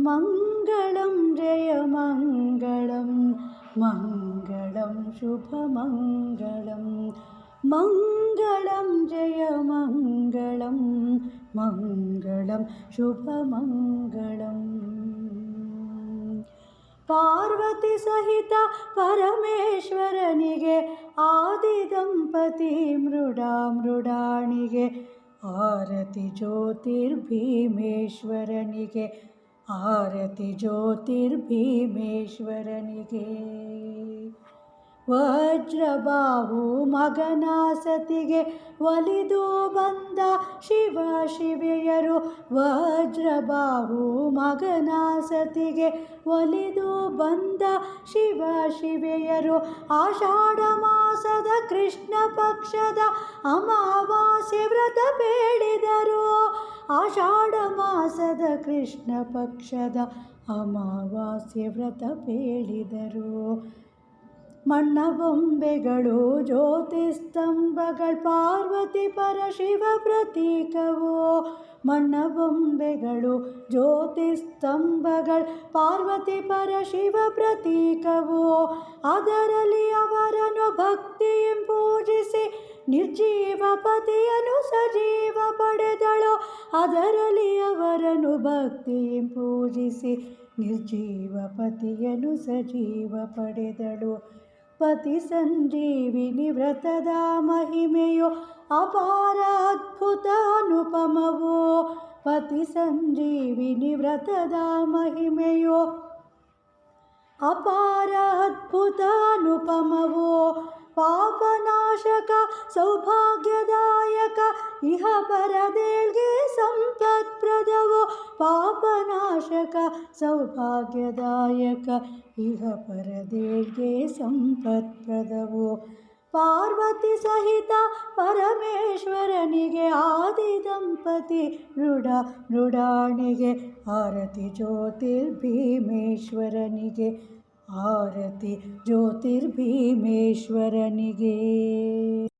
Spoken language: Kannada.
मङ्गलं जय मङ्गलं मङ्गलं शुभमङ्गलं मङ्गलं जय मङ्गलं मङ्गलं शुभमङ्गलम् ಪಾರ್ವತಿ ಸಹಿತ ಪರಮೇಶ್ವರನಿಗೆ ಆದಿದಂಪತಿ ಮೃಡ ಮೃಡಾಣಿಗೆ ಆರತಿ ಜ್ಯೋತಿರ್ಭೀಮೇಶ್ವರನಿಗೆ ಆರತಿ ಜ್ಯೋತಿರ್ಭೀಮೇಶ್ವರನಿಗೆ. ವಜ್ರಬಾಹು ಮಗನ ಸತಿಗೆ ಒಲಿದು ಬಂದ ಶಿವ ಶಿವೆಯರು ವಜ್ರಬಾಹು ಮಗನ ಸತಿಗೆ ಒಲಿದು ಬಂದ ಶಿವ ಶಿವೆಯರು ಆಷಾಢ ಮಾಸದ ಕೃಷ್ಣ ಪಕ್ಷದ ಅಮಾವಾಸ್ಯೆ ಆಷಾಢ ಮಾಸದ ಕೃಷ್ಣ ಪಕ್ಷದ ಅಮಾವಾಸ್ಯೆ ವ್ರತ ಬೇಡಿದರು ಮಣ್ಣಬೊಂಬೆಗಳು ಜ್ಯೋತಿಸ್ತಂಭಗಳು ಪಾರ್ವತಿ ಪರಶಿವ ಪ್ರತೀಕವು. ಮಣ್ಣಬೊಂಬೆಗಳು ಜ್ಯೋತಿಸ್ತಂಭಗಳು ಪಾರ್ವತಿ ಪರಶಿವ ಪ್ರತೀಕವು. ಅದರಲ್ಲಿ ಅವರನ್ನು ಭಕ್ತಿ ಪೂಜಿಸಿ ನಿರ್ಜೀವ ಪತಿಯನ್ನು ಸಜೀವ ಪಡೆದಳು. ಅದರಲ್ಲಿ ಅವರನ್ನು ಭಕ್ತಿ ಪೂಜಿಸಿ ನಿರ್ಜೀವ ಪತಿಯನ್ನು ಸಜೀವ ಪಡೆದಳು. ಪತಿ ಸಂಜೀವಿನಿ ವ್ರತದ ಮಹಿಮೆಯು ಅಪಾರ ಅದ್ಭುತ ಅನುಪಮವು. ಪತಿ ಸಂಜೀವಿನಿ ವ್ರತದ ಮಹಿಮೆಯು ಅಪಾರ ಅದ್ಭುತ ಅನುಪಮವು. ಪಾಪನಾಶಕ ಸೌಭಾಗ್ಯದಾಯಕ, ಇಹ ಪರದೇಳ್ಗೆ ಸಂಪತ್ಪ್ರದವು, ಪಾಪನಾಶಕ, ಸೌಭಾಗ್ಯದಾಯಕ, ಇಹ ಪರದೇಳ್ಗೆ ಸಂಪತ್ಪ್ರದವು. ಪಾರ್ವತಿ ಸಹಿತ ಪರಮೇಶ್ವರನಿಗೆ ಆದಿ ದಂಪತಿ ಮೃಡ ಮೃಡಾಣಿಗೆ ಆರತಿ ಜ್ಯೋತಿರ್ಭೀಮೇಶ್ವರನಿಗೆ. आरति ज्योतिर्भीमेश्वरनिगे।